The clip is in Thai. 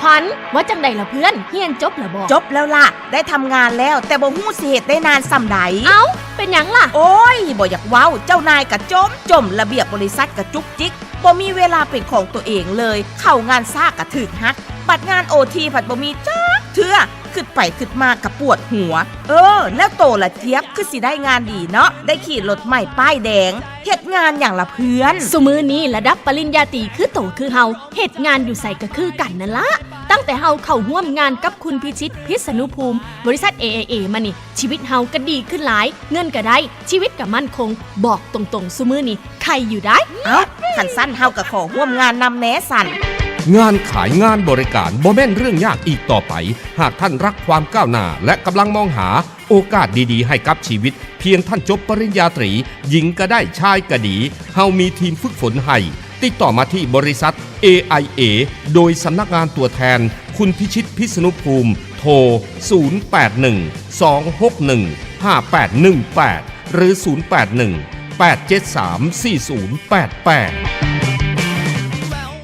ขวัญว่าจังใดล่ะเพื่อนเฮียนจบแล้วบ่จบแล้วล่ะ ได้ทำงานแล้วแต่บ่ฮู้สิเฮ็ดได้นานส่ำใดเอ้า เป็นหยังล่ะ โอ้ยบ่อยากเว้าเจ้านายกะจมจมระเบียบบริษัทกะจุกจิกบ่มีเวลาเป็นของตัวเองเลย เข้างานซ่ากกะถึกฮัก บัดงานโอทีผัดบ่มีจัก เทื่อขึ้นไปขึ้นมากะปวดหัว เออ แล้วโตละเจี๊ยบคือสิได้งานดีเนาะได้ขี่รถใหม่ป้ายแดงเฮ็ดงานอย่างละเพื่อน สุมือนี้ระดับปริญญาตรีคือโตคือเฮาเหตุงานอยู่ใส่ก็คือกันนั่นละตั้งแต่เฮาเข้าร่วมงานกับคุณพิชิตพิษณุภูมิ บริษัท AIA มานี่ ชีวิตเฮาก็ดีขึ้นหลาย เงินก็ได้ ชีวิตก็มั่นคง บอกตรงๆสุมือนี้ใครอยู่ได้ เอ้าขันสั้นเฮากับขอร่วมงานนำแหนสัน งานขายงานบริการบ่แม่นเรื่องยากอีกต่อไป หากท่านรักความก้าวหน้า และกำลังมองหาโอกาสดีๆ ให้กับชีวิต เพียงท่านจบปริญญาตรี หญิงก็ได้ชายก็ดี เฮามีทีมฝึกฝนให้ ติดต่อมาที่บริษัท AIA โดยสำนักงานตัวแทน คุณพิชิตพิษณุภูมิ โทร 081 261 5818 หรือ 081 873 4088